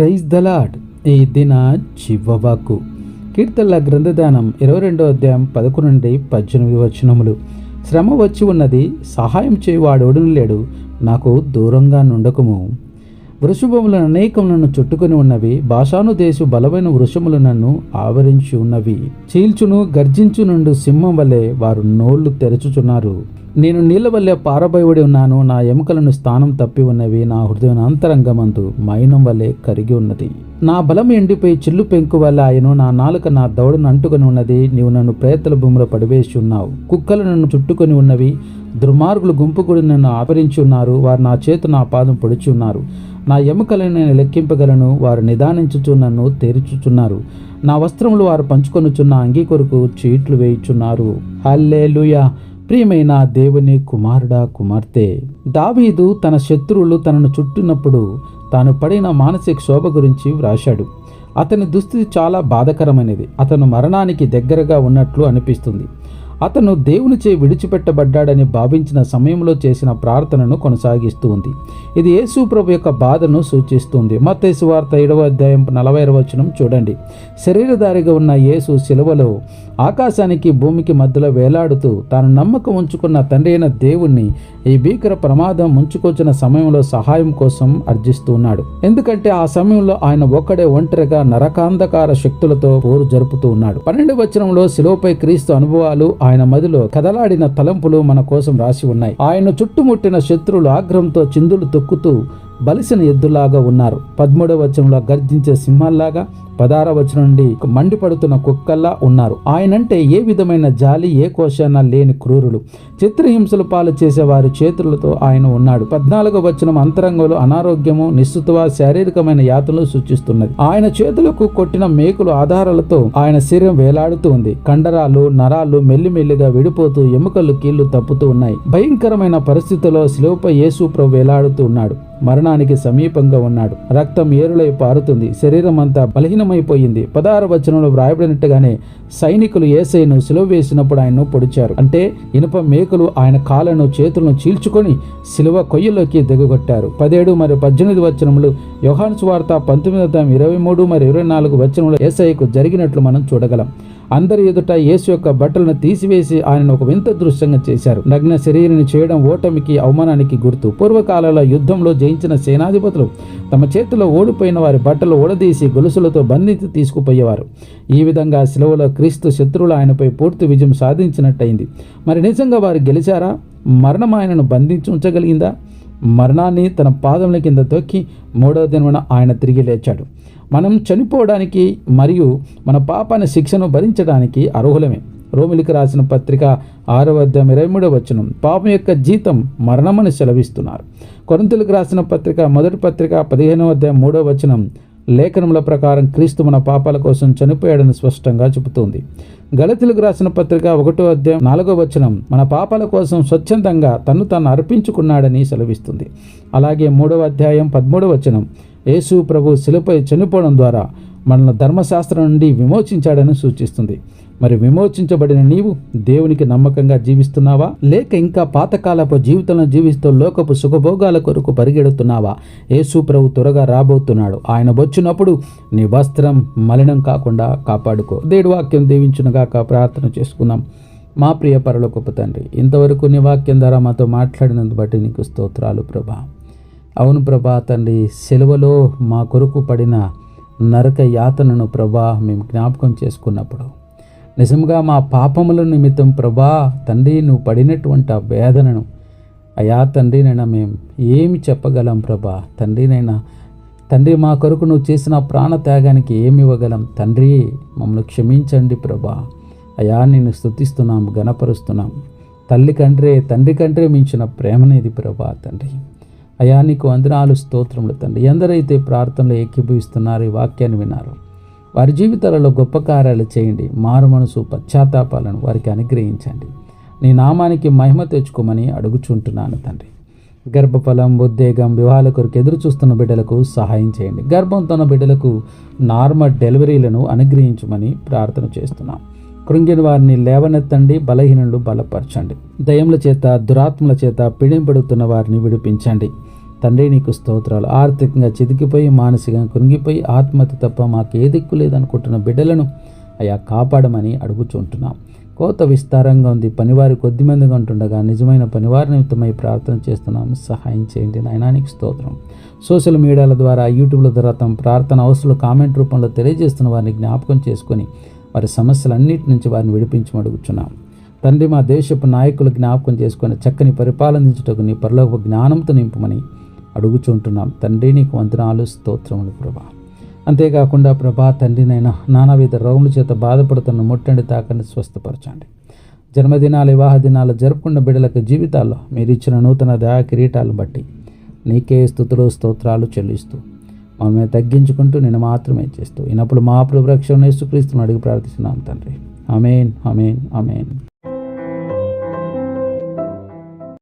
Praise the Lord ఈ దిన చివ్వవాకు కీర్తనల గ్రంథదానం ఇరవై రెండో అధ్యాయం పదకొండు నుండి పద్దెనిమిది వచనములు. శ్రమ వచ్చి ఉన్నది సహాయం చేయువాడు లేడు నాకు దూరంగా నుండకము. వృషభములు అనేకం నన్ను చుట్టుకొని ఉన్నవి భాషాను దేశు బలమైన వృషములు నన్ను ఆవరించి ఉన్నవి. చీల్చును గర్జించు నుండు సింహం వలె వారు నోళ్ళు తెరచుచున్నారు. నేను నీళ్ళ వల్లే పారబోయబడి ఉన్నాను నా ఎముకలను స్థానం తప్పి ఉన్నవి నా హృదయం అంతరంగమందు మైనం వలె కరిగి ఉన్నది. నా బలం ఎండిపోయి చిల్లు పెంకు వల్ల ఆయను నా నాలుక నా దౌడను అంటుకొని ఉన్నది నీవు నన్ను ప్రేతల భూమిలో పడివేసి ఉన్నావు. కుక్కలు నన్ను చుట్టుకొని ఉన్నవి దుర్మార్గులు గుంపు నన్ను ఆపరించి ఉన్నారు వారు నా చేతు నా పాదం పొడిచి ఉన్నారు. నా ఎముకలను నేను లెక్కింపగలను వారు నిదానించుచు నన్ను తెరుచుచున్నారు. నా వస్త్రములు వారు పంచుకొనుచున్న అంగీ కొరకు చీట్లు వేయుచున్నారు. హల్లే ప్రియమైన దేవుని కుమారుడా కుమార్తె దావీదు తన శత్రువులు తనను చుట్టినప్పుడు తాను పడిన మానసిక శోభ గురించి వ్రాశాడు. అతని దుస్థితి చాలా బాధకరమైనది. అతను మరణానికి దగ్గరగా ఉన్నట్లు అనిపిస్తుంది. అతను దేవునిచే విడిచిపెట్టబడ్డాడని భావించిన సమయంలో చేసిన ప్రార్థనను కొనసాగిస్తూ ఉంది. ఇది యేసు ప్రభు యొక్క బాధను సూచిస్తుంది. మత్తేసు వార్త ఏడవ అధ్యాయం నలభై వచనం చూడండి. శరీరధారిగా ఉన్న యేసు శిలువలో ఆకాశానికి భూమికి మధ్యలో వేలాడుతూ తాను నమ్మకం ఉంచుకున్న తండ్రి అయిన దేవుణ్ణి ఈ భీకర ప్రమాదం ముంచుకొచ్చిన సమయంలో సహాయం కోసం అర్జిస్తూ ఉన్నాడు. ఎందుకంటే ఆ సమయంలో ఆయన ఒక్కడే ఒంటరిగా నరకాంధకార శక్తులతో పోరు జరుపుతూ ఉన్నాడు. పన్నెండు వచనంలో శిలోపై క్రీస్తు అనుభవాలు ఆయన మదిలో కదలాడిన తలంపులు మన కోసం రాసి ఉన్నాయి. ఆయన చుట్టుముట్టిన శత్రువులు ఆగ్రహంతో చిందులు తొక్కుతూ బలిసిన ఎద్దులాగా ఉన్నారు. పదమూడవ వచనంలో గర్జించే సింహాల్లాగా పదార వచనం నుండి మండిపడుతున్న కుక్కల్లా ఉన్నారు. ఆయనంటే ఏ విధమైన జాలి ఏ కోశాన లేని క్రూరులు. చిత్రహింసలు పాలు చేసే వారి చేతులతో ఆయన ఉన్నాడు. పద్నాలుగో వచనం అంతరంగంలో అనారోగ్యము నిశ్చితవ శారీరకమైన యాతలు సూచిస్తున్నది. ఆయన చేతులకు కొట్టిన మేకులు ఆధారాలతో ఆయన శరీరం వేలాడుతూ ఉంది. కండరాలు నరాలు మెల్లిమెల్లిగా విడిపోతూ ఎముకలు కీళ్ళు తప్పుతూ ఉన్నాయి. భయంకరమైన పరిస్థితిలో శిలువపై యేసు ప్రభు వేలాడుతూ ఉన్నాడు. మరణానికి సమీపంగా ఉన్నాడు. రక్తం ఏరులై పారుతుంది. శరీరం అంతా బలహీనమైపోయింది. పదహారు వచనంలో వ్రాయబడినట్టుగానే సైనికులు ఏసైను సిలువ వేసినప్పుడు ఆయన్ను పొడిచారు. అంటే ఇనుప మేకులు ఆయన కాళ్ళను చేతులను చీల్చుకొని సిలువ కొయ్యలోకి దిగగొట్టారు. పదిహేడు మరియు పద్దెనిమిది వచనములు యోహాను వార్త పంతొమ్మిది ఇరవై మూడు మరియు ఇరవై నాలుగు వచనములు ఏసైకు జరిగినట్లు మనం చూడగలం. అందరి ఎదుట యేసు యొక్క బట్టలను తీసివేసి ఆయనను ఒక వింత దృశ్యంగా చేశారు. నగ్న శరీరాన్ని చేయడం ఓటమికి అవమానానికి గుర్తు. పూర్వకాలలో యుద్ధంలో జయించిన సేనాధిపతులు తమ చేతిలో ఓడిపోయిన వారి బట్టలు ఓడదీసి గొలుసులతో బంధించి తీసుకుపోయేవారు. ఈ విధంగా సెలవులో క్రీస్తు శత్రువులు ఆయనపై పూర్తి విజయం సాధించినట్టయింది. మరి నిజంగా వారు గెలిచారా? మరణం ఆయనను బంధించి ఉంచగలిగిందా? మరణాన్ని తన పాదముల కింద తొక్కి మూడవ దినమున ఆయన తిరిగి లేచాడు. మనం చనిపోవడానికి మరియు మన పాపాన్ని శిక్షను భరించడానికి అర్హులమే. రోమిలికి రాసిన పత్రిక ఆరవ అధ్యాయం ఇరవై మూడవ వచనం. పాపం యొక్క జీతం మరణమని సెలవిస్తున్నారు. కొరంతులకు రాసిన పత్రిక మొదటి పత్రిక పదిహేనవ అధ్యాయం మూడవ వచనం. లేఖనముల ప్రకారం క్రీస్తు మన పాపాల కోసం చనిపోయాడని స్పష్టంగా చెబుతుంది. గళితులకు రాసిన పత్రిక ఒకటో అధ్యాయం నాలుగో వచనం మన పాపాల కోసం స్వచ్ఛందంగా తను తాను అర్పించుకున్నాడని సెలవిస్తుంది. అలాగే మూడవ అధ్యాయం పదమూడవ వచనం యేసు ప్రభు శిలుపై చనిపోవడం ద్వారా మనల్ని ధర్మశాస్త్రం నుండి విమోచించాడని సూచిస్తుంది. మరి విమోచించబడిన నీవు దేవునికి నమ్మకంగా జీవిస్తున్నావా? లేక ఇంకా పాతకాలపు జీవితంలో జీవిస్తూ లోకపు సుఖభోగాల కొరకు పరిగెడుతున్నావా? యేసు ప్రభు త్వరగా రాబోతున్నాడు. ఆయన వచ్చినప్పుడు నీ వస్త్రం మలినం కాకుండా కాపాడుకో. దేడు వాక్యం దీవించునుగాక ప్రార్థన చేసుకుందాం. మా ప్రియ పరలోకపు తండ్రి ఇంతవరకు నీ వాక్యం ద్వారా మాతో మాట్లాడినందు బట్టి నీకు స్తోత్రాలు ప్రభా. అవును ప్రభా తండ్రి సెలవులో మా కొరకు పడిన నరక యాతనను ప్రభా మేము జ్ఞాపకం చేసుకున్నప్పుడు. నిజంగా మా పాపముల నిమిత్తం ప్రభా తండ్రి నువ్వు పడినటువంటి ఆ వేదనను అయా తండ్రినైనా మేము ఏమి చెప్పగలం ప్రభా? తండ్రినైనా తండ్రి మా కొరకు నువ్వు చేసిన ప్రాణ త్యాగానికి ఏమి ఇవ్వగలం? తండ్రి మమ్మల్ని క్షమించండి ప్రభా. అయా నేను స్తుతిస్తున్నాం గణపరుస్తున్నాం తల్లి కంటే తండ్రి కంటే మించిన ప్రేమనేది ప్రభా తండ్రి. అయా నీకు వందనాలు స్తోత్రములు తండ్రి. ఎందరైతే ప్రార్థనలు ఏకీభవిస్తున్నారు ఈ వాక్యాన్ని విన్నారు. వారి జీవితాలలో గొప్ప కార్యాలు చేయండి. మారు మనసు పశ్చాత్తాపాలను వారికి అనుగ్రహించండి. నీ నామానికి మహిమ తెచ్చుకోమని అడుగుచుంటున్నాను తండ్రి. గర్భఫలం ఉద్వేగం వివాహాల కొరకు ఎదురు చూస్తున్న బిడ్డలకు సహాయం చేయండి. గర్భంతో ఉన్న బిడ్డలకు నార్మల్ డెలివరీలను అనుగ్రహించమని ప్రార్థన చేస్తున్నాం. కృంగిన వారిని లేవనెత్తండి బలహీనులు బలపరచండి. దయముల చేత దురాత్మల చేత పీడింపడుతున్న వారిని విడిపించండి. తండ్రి నీకు స్తోత్రాలు. ఆర్థికంగా చితికిపోయి మానసికంగా కురిగిపోయి ఆత్మహత్య తప్ప మాకు ఏ దిక్కు లేదనుకుంటున్న బిడ్డలను అయా కాపాడమని అడుగుచుంటున్నాం. కోత విస్తారంగా ఉంది. పనివారి కొద్ది మందిగా ఉంటుండగా నిజమైన పనివారి నిమిత్తమై ప్రార్థన చేస్తున్నాం. సహాయం చేయండి నాయనానికి స్తోత్రం. సోషల్ మీడియాల ద్వారా యూట్యూబ్ల ద్వారా తమ ప్రార్థన అవసరాలు కామెంట్ రూపంలో తెలియజేస్తున్న వారిని జ్ఞాపకం చేసుకొని వారి సమస్యలన్నిటి నుంచి వారిని విడిపించి అడుగుచున్నాం. తండ్రి మా దేశపు నాయకులు జ్ఞాపకం చేసుకొని చక్కని పరిపాలించుటకు నీ పరలోక జ్ఞానంతో నింపమని అడుగుచుంటున్నాం తండ్రి నీకు వందనాలు స్తోత్రములు ప్రభా. అంతేకాకుండా ప్రభా తండ్రినైనా నానావిధ రోగుల చేత బాధపడుతున్న ముట్టండి తాకని స్వస్థపరచండి. జన్మదినాలు వివాహ దినాలు జరుపుకున్న బిడ్డలకు జీవితాల్లో మీరు ఇచ్చిన నూతన దయా కిరీటాలను బట్టి నీకే స్థుతులు స్తోత్రాలు చెల్లిస్తూ మనమే తగ్గించుకుంటూ నేను మాత్రమే చేస్తూ ఇనప్పుడు మా ప్రభు రక్షణ యేసుక్రీస్తుని అడిగి ప్రార్థిస్తున్నాను తండ్రి. అమేన్ అమేన్ అమేన్